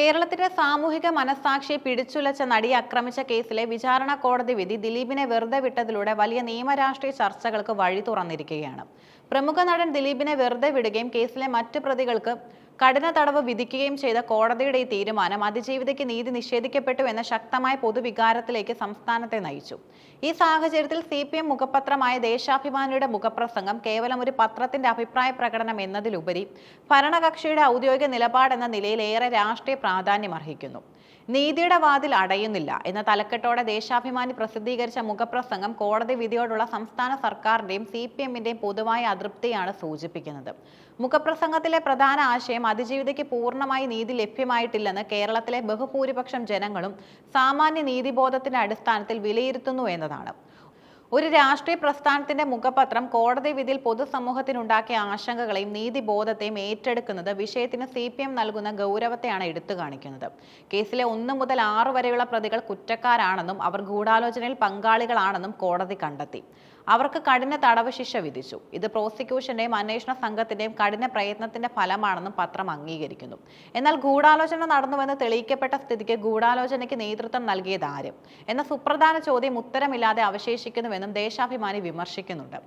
കേരളത്തിന്റെ സാമൂഹിക മനസാക്ഷിയെ പിടിച്ചുലച്ച നടിയെ ആക്രമിച്ച കേസിലെ വിചാരണ കോടതി വിധി ദിലീപിനെ വെറുതെ വിട്ടതിലൂടെ വലിയ നിയമരാഷ്ട്രീയ ചർച്ചകൾക്ക് വഴി തുറന്നിരിക്കുകയാണ്. പ്രമുഖ നടൻ ദിലീപിനെ വെറുതെ വിടുകയും കേസിലെ മറ്റു പ്രതികൾക്ക് കഠിന തടവ് വിധിക്കുകയും ചെയ്ത കോടതിയുടെ ഈ തീരുമാനം അതിജീവിതയ്ക്ക് നീതി നിഷേധിക്കപ്പെട്ടു എന്ന ശക്തമായ പൊതുവികാരത്തിലേക്ക് സംസ്ഥാനത്തെ നയിച്ചു. ഈ സാഹചര്യത്തിൽ സി പി എം മുഖപത്രമായ ദേശാഭിമാനിയുടെ മുഖപ്രസംഗം കേവലം ഒരു പത്രത്തിന്റെ അഭിപ്രായ പ്രകടനം എന്നതിലുപരി ഭരണകക്ഷിയുടെ ഔദ്യോഗിക നിലപാടെന്ന നിലയിൽ ഏറെ രാഷ്ട്രീയ പ്രാധാന്യം അർഹിക്കുന്നു. നീതിയുടെ വാതിൽ അടയുന്നില്ല എന്ന തലക്കെട്ടോടെ ദേശാഭിമാനി പ്രസിദ്ധീകരിച്ച മുഖപ്രസംഗം കോടതി വിധിയോടുള്ള സംസ്ഥാന സർക്കാരിന്റെയും സി പി എമ്മിന്റെയും പൊതുവായ അതൃപ്തിയാണ് സൂചിപ്പിക്കുന്നത്. മുഖപ്രസംഗത്തിലെ പ്രധാന ആശയം അതിജീവിതയ്ക്ക് പൂർണമായി നീതി ലഭ്യമായിട്ടില്ലെന്ന് കേരളത്തിലെ ബഹുഭൂരിപക്ഷം ജനങ്ങളും സാമാന്യ നീതിബോധത്തിന്റെ അടിസ്ഥാനത്തിൽ വിലയിരുത്തുന്നു എന്നതാണ്. ഒരു രാഷ്ട്രീയ പ്രസ്ഥാനത്തിന്റെ മുഖപത്രം കോടതി വിധിയിൽ പൊതുസമൂഹത്തിനുണ്ടാക്കിയ ആശങ്കകളെയും നീതിബോധത്തെയും ഏറ്റെടുക്കുന്നത് വിഷയത്തിന് സി പി എം നൽകുന്ന ഗൗരവത്തെയാണ് എടുത്തു കാണിക്കുന്നത്. കേസിലെ ഒന്ന് മുതൽ ആറ് വരെയുള്ള പ്രതികൾ കുറ്റക്കാരാണെന്നും അവർ ഗൂഢാലോചനയിൽ പങ്കാളികളാണെന്നും കോടതി കണ്ടെത്തി. അവർക്ക് കഠിന തടവ് ശിക്ഷ വിധിച്ചു. ഇത് പ്രോസിക്യൂഷന്റെയും അന്വേഷണ സംഘത്തിന്റെയും കഠിന പ്രയത്നത്തിന്റെ ഫലമാണെന്നും പത്രം അംഗീകരിക്കുന്നു. എന്നാൽ ഗൂഢാലോചന നടന്നുവെന്ന് തെളിയിക്കപ്പെട്ട സ്ഥിതിക്ക് ഗൂഢാലോചനയ്ക്ക് നേതൃത്വം നൽകിയത് ആരും? എന്ന സുപ്രധാന ചോദ്യം ഉത്തരമില്ലാതെ അവശേഷിക്കുന്നുവെന്നും ദേശാഭിമാനി വിമർശിക്കുന്നുണ്ട്.